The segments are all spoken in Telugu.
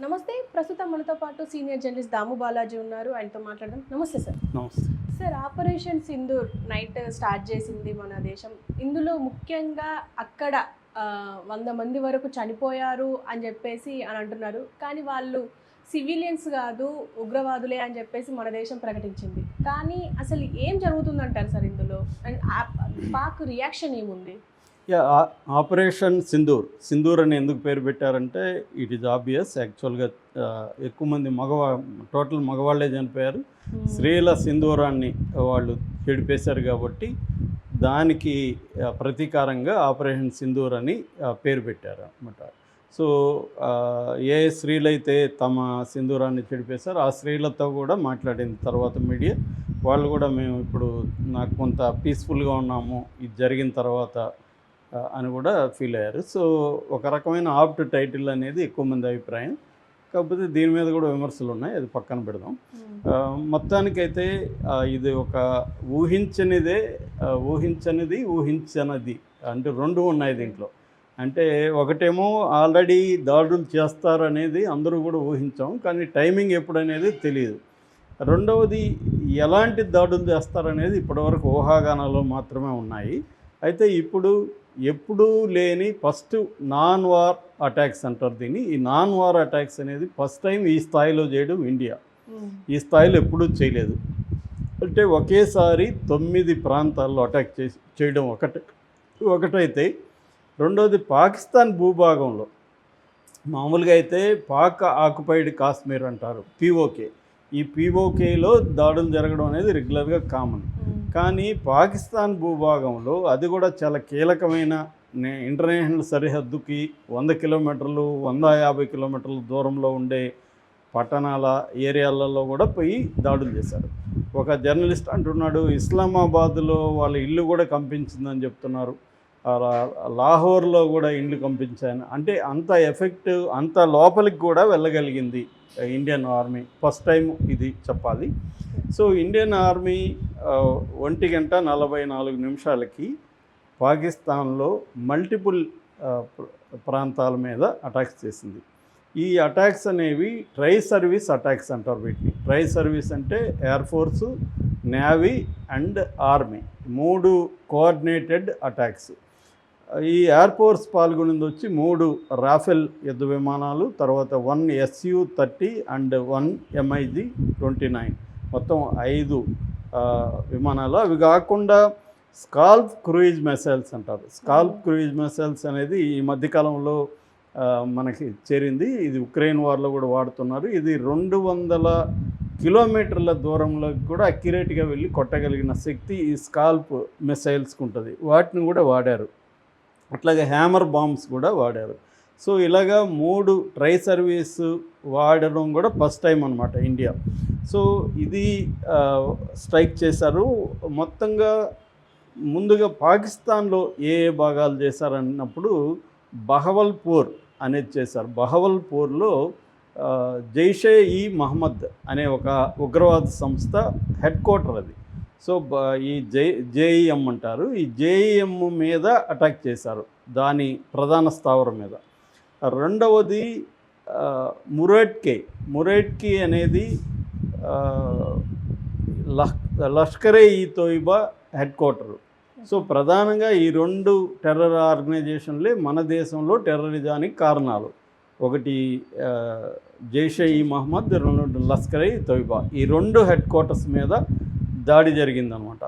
నమస్తే ప్రస్తుతం మనతో పాటు సీనియర్ జర్నలిస్ట్ దాము బాలాజీ ఉన్నారు. ఆయనతో మాట్లాడదాం. నమస్తే సార్. నమస్తే. Sir operation Sindoor night start చేసింది మన దేశం. ఇందులో ముఖ్యంగా అక్కడ వంద మంది వరకు చనిపోయారు అని చెప్పేసి అని అంటున్నారు. కానీ వాళ్ళు సివిలియన్స్ కాదు ఉగ్రవాదులే అని చెప్పేసి మన దేశం ప్రకటించింది. కానీ అసలు ఏం జరుగుతుందంటారు సార్ ఇందులో? అండ్ ఆ- పాక్ రియాక్షన్ ఏముంది? ఆపరేషన్ సింధూర్. సింధూర్ అని ఎందుకు పేరు పెట్టారంటే ఇట్ ఈజ్ ఆబ్వియస్ యాక్చువల్గా ఎక్కువ మంది మగవా టోటల్ మగవాళ్ళే చనిపోయారు. స్త్రీల సింధూరాన్ని వాళ్ళు చెడిపేశారు కాబట్టి దానికి ప్రతీకారంగా ఆపరేషన్ సింధూర్ అని పేరు పెట్టారు అనమాట సో ఏ స్త్రీలైతే తమ సింధూరాన్ని చెడిపేశారో ఆ స్త్రీలతో కూడా మాట్లాడిన తర్వాత మీడియా. వాళ్ళు కూడా మేము ఇప్పుడు నాకు కొంత పీస్ఫుల్గా ఉన్నాము ఇది జరిగిన తర్వాత అని కూడా ఫీల్ అయ్యారు. సో ఒక రకమైన ఆప్ట్ టైటిల్ అనేది ఎక్కువ మంది అభిప్రాయం. కాకపోతే దీని మీద కూడా విమర్శలు ఉన్నాయి. అది పక్కన పెడదాం. మొత్తానికైతే ఇది ఒక ఊహించనిదే ఊహించనిది ఊహించనిది అంటే రెండు ఉన్నాయి దీంట్లో. అంటే ఒకటేమో ఆల్రెడీ దాడులు చేస్తారు అనేది అందరూ కూడా ఊహించాం. కానీ టైమింగ్ ఎప్పుడనేది తెలియదు రెండవది ఎలాంటి దాడులు చేస్తారనేది ఇప్పటివరకు ఊహాగానాలు మాత్రమే ఉన్నాయి. అయితే ఇప్పుడు ఎప్పుడూ లేని ఫస్ట్ నాన్ వార్ అటాక్స్ అంటారు దీన్ని. ఈ నాన్ వార్ అటాక్స్ అనేది ఫస్ట్ టైం ఈ స్థాయిలో చేయడం ఇండియా. ఈ స్థాయిలో ఎప్పుడూ చేయలేదు. అంటే ఒకేసారి తొమ్మిది ప్రాంతాల్లో అటాక్ చేసి చేయడం ఒకటి ఒకటైతే రెండోది పాకిస్తాన్ భూభాగంలో. మామూలుగా అయితే పాక్ ఆక్యుపైడ్ కాశ్మీర్ అంటారు పీఓకే ఈ పీఓకేలో దాడులు జరగడం అనేది రెగ్యులర్గా కామన్. కానీ పాకిస్తాన్ భూభాగంలో అది కూడా చాలా కీలకమైన నే- ఇంటర్నేషనల్ సరిహద్దుకి వంద కిలోమీటర్లు వంద యాభై కిలోమీటర్ల దూరంలో ఉండే పట్టణాల ఏరియాలలో కూడా పోయి దాడులు చేశారు. ఒక జర్నలిస్ట్ అంటున్నాడు ఇస్లామాబాద్లో వాళ్ళ ఇల్లు కూడా కంపించిందని చెప్తున్నారు. లాహోర్లో కూడా ఇండ్లు కంపించాను అంటే అంత ఎఫెక్ట్ అంత లోపలికి కూడా వెళ్ళగలిగింది ఇండియన్ ఆర్మీ. ఫస్ట్ టైం ఇది చెప్పాలి. సో ఇండియన్ ఆర్మీ ఒంటి గంట నలభై నాలుగు నిమిషాలకి పాకిస్తాన్లో మల్టిపుల్ ప్రాంతాల మీద అటాక్స్ చేసింది. ఈ అటాక్స్ అనేవి ట్రై సర్వీస్ అటాక్స్ అంటారు వీటిని. ట్రై సర్వీస్ అంటే air force navy and army. మూడు కోఆర్డినేటెడ్ అటాక్స్. ఈ ఎయిర్ ఫోర్స్ పాల్గొనింది వచ్చి మూడు రాఫెల్ యుద్ధ విమానాలు తర్వాత one SU thirty and one MiG twenty nine. మొత్తం ఐదు విమానాలు. అవి కాకుండా స్కాల్ప్ క్రూయిజ్ మిసైల్స్ అంటారు. స్కాల్ప్ క్రూయిజ్ మిసైల్స్ అనేది ఈ మధ్యకాలంలో మనకి చేరింది. ఇది ఉక్రెయిన్ వార్లో కూడా వాడుతున్నారు. ఇది రెండు వందల కిలోమీటర్ల దూరంలో కూడా అక్యురేట్గా వెళ్ళి కొట్టగలిగిన శక్తి ఈ స్కాల్ప్ మిసైల్స్కి ఉంటుంది వాటిని కూడా వాడారు. అట్లాగే హ్యామర్ బాంబ్స్ కూడా వాడారు. సో ఇలాగా మూడు ట్రై సర్వీస్ వాడడం కూడా ఫస్ట్ టైం అనమాట ఇండియా. సో ఇది స్ట్రైక్ చేశారు. మొత్తంగా ముందుగా పాకిస్తాన్లో ఏ ఏ భాగాలు చేశారన్నప్పుడు బహవల్పూర్ అనేది చేశారు. బహవల్పూర్లో జైషే ఈ మహమ్మద్ అనే ఒక ఉగ్రవాద సంస్థ హెడ్ క్వార్టర్ అది. సో ఈ జే జేఈఎం అంటారు. ఈ జేఈఎం మీద అటాక్ చేశారు దాని ప్రధాన స్థావరం మీద. రెండవది మురేట్కే. మురేట్కే అనేది లష్కరే ఈ తోయిబా హెడ్ క్వార్టరు. సో ప్రధానంగా ఈ రెండు టెర్రర్ ఆర్గనైజేషన్లే మన దేశంలో టెర్రరిజానికి కారణాలు. ఒకటి జైషే ఈ మహమ్మద్ రెండు లష్కరే ఈ తోయిబా. ఈ రెండు హెడ్ క్వార్టర్స్ మీద దాడి జరిగిందనమాట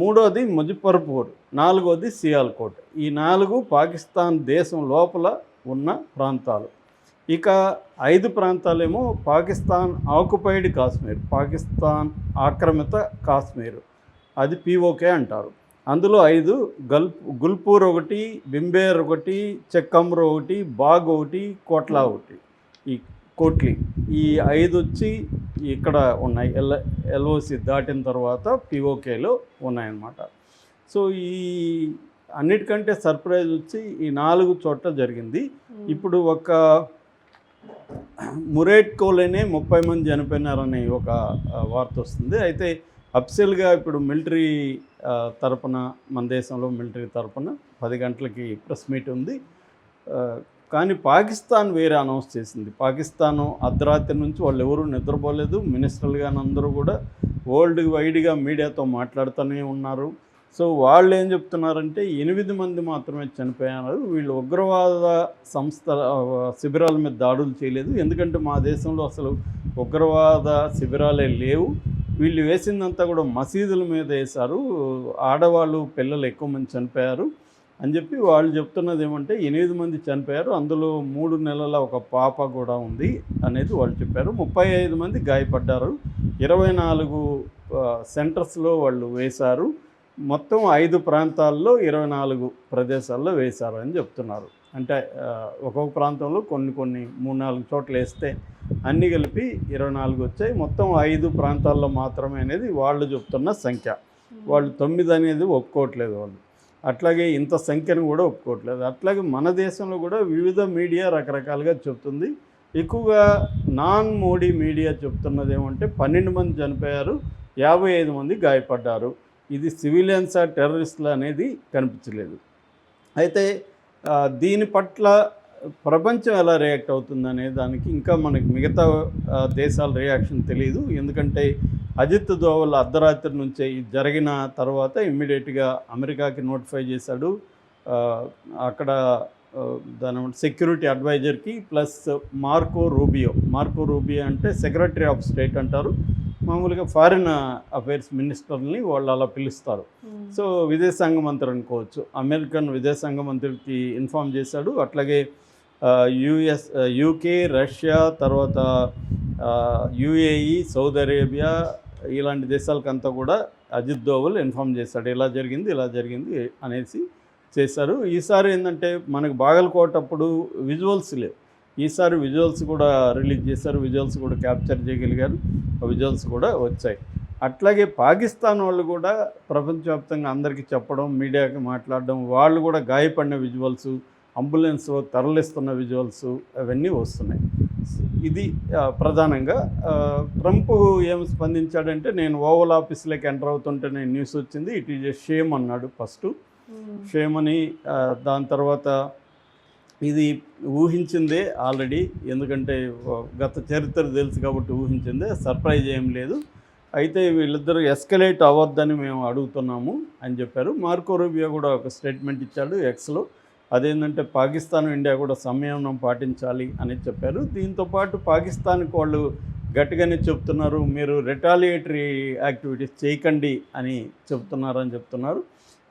మూడోది ముజఫర్పూర్ నాలుగోది సియాల్కోట్. ఈ నాలుగు పాకిస్తాన్ దేశం లోపల ఉన్న ప్రాంతాలు. ఇక ఐదు ప్రాంతాలేమో పాకిస్తాన్ ఆక్యుపైడ్ కాశ్మీర్ పాకిస్తాన్ ఆక్రమిత కాశ్మీర్. అది పీఓకే అంటారు. అందులో ఐదు గల్ గుల్పూర్ ఒకటి బింబేర్ ఒకటి చెక్కమ్ర ఒకటి బాగ్ ఒకటి కోట్లా ఒకటి. ఈ కోట్లి. ఈ ఐదు వచ్చి ఇక్కడ ఉన్నాయి. ఎల్ ఎల్ఓసి దాటిన తర్వాత పిఓకేలో ఉన్నాయన్నమాట. సో ఈ అన్నిటికంటే సర్ప్రైజ్ వచ్చి ఈ నాలుగు చోట్ల జరిగింది. ఇప్పుడు ఒక మురేట్కోలోనే ముప్పై మంది చనిపోయినారని ఒక వార్త వస్తుంది. అయితే అఫ్సెల్గా ఇప్పుడు మిలిటరీ తరపున మన దేశంలో మిలిటరీ తరపున పది గంటలకి ప్రెస్ మీట్ ఉంది. కానీ పాకిస్తాన్ వేరే అనౌన్స్ చేసింది. పాకిస్తాన్ అర్ధరాత్రి నుంచి వాళ్ళు ఎవరూ నిద్రపోలేదు. మినిస్టర్లు కానీ అందరూ కూడా వరల్డ్ వైడ్గా మీడియాతో మాట్లాడుతూనే ఉన్నారు. సో వాళ్ళు ఏం చెప్తున్నారంటే ఎనిమిది మంది మాత్రమే చనిపోయారు. వీళ్ళు ఉగ్రవాద సంస్థ శిబిరాల మీద దాడులు చేయలేదు. ఎందుకంటే మా దేశంలో అసలు ఉగ్రవాద శిబిరాలే లేవు. వీళ్ళు వేసిందంతా కూడా మసీదుల మీద వేశారు. ఆడవాళ్ళు పిల్లలు ఎక్కువ మంది చనిపోయారు. అని చెప్పి వాళ్ళు చెప్తున్నది ఏమంటే ఎనిమిది మంది చనిపోయారు అందులో మూడు నెలల ఒక పాప కూడా ఉంది అనేది వాళ్ళు చెప్పారు. ముప్పై ఐదు మంది గాయపడ్డారు. ఇరవై నాలుగు సెంటర్స్లో వాళ్ళు వేశారు. మొత్తం ఐదు ప్రాంతాల్లో ఇరవై నాలుగు ప్రదేశాల్లో వేశారు అని చెప్తున్నారు. అంటే ఒక్కొక్క ప్రాంతంలో కొన్ని కొన్ని మూడు నాలుగు చోట్ల వేస్తే అన్నీ కలిపి ఇరవై నాలుగు వచ్చాయి. మొత్తం ఐదు ప్రాంతాల్లో మాత్రమే అనేది వాళ్ళు చెప్తున్న సంఖ్య. వాళ్ళు తొమ్మిది అనేది ఒప్పుకోవట్లేదు వాళ్ళు. అట్లాగే ఇంత సంఖ్యను కూడా ఒప్పుకోవట్లేదు. అట్లాగే మన దేశంలో కూడా వివిధ మీడియా రకరకాలుగా చెప్తుంది. ఎక్కువగా నాన్ మోడీ మీడియా చెప్తున్నది ఏమంటే పన్నెండు మంది చనిపోయారు యాభై ఐదు మంది గాయపడ్డారు. ఇది సివిలియన్సా టెర్రరిస్టులు అనేది కనిపించలేదు. అయితే దీని పట్ల ప్రపంచం ఎలా రియాక్ట్ అవుతుంది అనే దానికి ఇంకా మనకి మిగతా దేశాల రియాక్షన్ తెలియదు ఎందుకంటే అజిత్ దోవల్ అర్ధరాత్రి నుంచే ఇది జరిగిన తర్వాత ఇమ్మీడియట్గా అమెరికాకి నోటిఫై చేశాడు. అక్కడ దాని security అడ్వైజర్కి plus Marco Rubio. Marco Rubio అంటే సెక్రటరీ ఆఫ్ స్టేట్ అంటారు. మామూలుగా ఫారిన్ అఫైర్స్ మినిస్టర్ని వాళ్ళు అలా పిలుస్తారు. సో విదేశాంగ మంత్రి అనుకోవచ్చు. అమెరికన్ విదేశాంగ మంత్రికి ఇన్ఫామ్ చేశాడు. అట్లాగే యుఎస్ యూకే రష్యా తర్వాత యుఏఈ సౌదీ అరేబియా ఇలాంటి దేశాలకంతా కూడా అజిత్ దోవల్ ఇన్ఫామ్ చేశాడు. ఇలా జరిగింది ఇలా జరిగింది అనేసి చేశారు. ఈసారి ఏంటంటే మనకు బాగలకోటప్పుడు విజువల్స్ లేవు. ఈసారి విజువల్స్ కూడా రిలీజ్ చేశారు విజువల్స్ కూడా క్యాప్చర్ చేయగలిగారు ఆ విజువల్స్ కూడా వచ్చాయి. అట్లాగే పాకిస్తాన్ వాళ్ళు కూడా ప్రపంచవ్యాప్తంగా అందరికీ చెప్పడం మీడియాకి మాట్లాడడం వాళ్ళు కూడా గాయపడిన విజువల్స్ అంబులెన్స్ తరలిస్తున్న విజువల్స్ అవన్నీ వస్తున్నాయి. ఇది ప్రధానంగా. ట్రంప్ ఏం స్పందించాడంటే నేను ఓవల్ ఆఫీస్లోకి ఎంటర్ అవుతుంటే నేను న్యూస్ వచ్చింది ఇట్ ఈజ్ ఎ షేమ్ అన్నాడు ఫస్ట్. షేమ్ అని దాని తర్వాత ఇది ఊహించిందే ఆల్రెడీ ఎందుకంటే గత చరిత్ర తెలుసు కాబట్టి ఊహించిందే సర్ప్రైజ్ ఏం లేదు. అయితే వీళ్ళిద్దరూ ఎస్కలేట్ అవ్వద్దని మేము అడుగుతున్నాము అని చెప్పారు. మార్కో రూబియో కూడా ఒక స్టేట్మెంట్ ఇచ్చాడు ఎక్స్లో అదేంటంటే పాకిస్తాన్ ఇండియా కూడా సంయమనం పాటించాలి అని చెప్పారు. దీంతోపాటు పాకిస్తాన్కి వాళ్ళు గట్టిగానే చెప్తున్నారు మీరు రిటాలియేటరీ యాక్టివిటీస్ చేయకండి అని చెప్తున్నారని చెప్తున్నారు.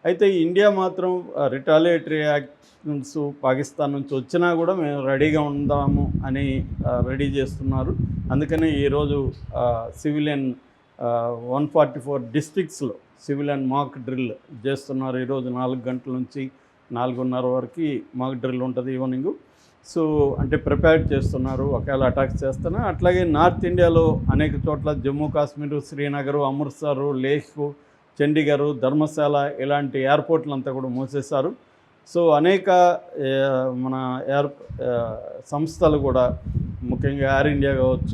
అయితే ఇండియా మాత్రం రిటాలియేటరీ యాక్షన్స్ పాకిస్తాన్ నుంచి వచ్చినా కూడా మేము రెడీగా ఉందాము అని రెడీ చేస్తున్నారు. అందుకనే ఈరోజు సివిలియన్ వన్ ఫార్టీ ఫోర్ డిస్ట్రిక్ట్స్లో సివిలియన్ మాక్ డ్రిల్ చేస్తున్నారు. ఈరోజు నాలుగు గంటల నుంచి నాలుగున్నర వరకు మాకు డ్రిల్ ఉంటుంది ఈవినింగ్. సో అంటే ప్రిపేర్ చేస్తున్నారు. ఒకవేళ అటాక్స్ చేస్తున్నా అట్లాగే నార్త్ ఇండియాలో అనేక చోట్ల జమ్మూ కాశ్మీర్ శ్రీనగర్ అమృత్సర్ లేహ్ చండీగఢ్ ధర్మశాల ఇలాంటి ఎయిర్పోర్ట్లంతా కూడా మూసేశారు. సో అనేక మన ఎయిర్ సంస్థలు కూడా ముఖ్యంగా ఎయిర్ ఇండియా కావచ్చు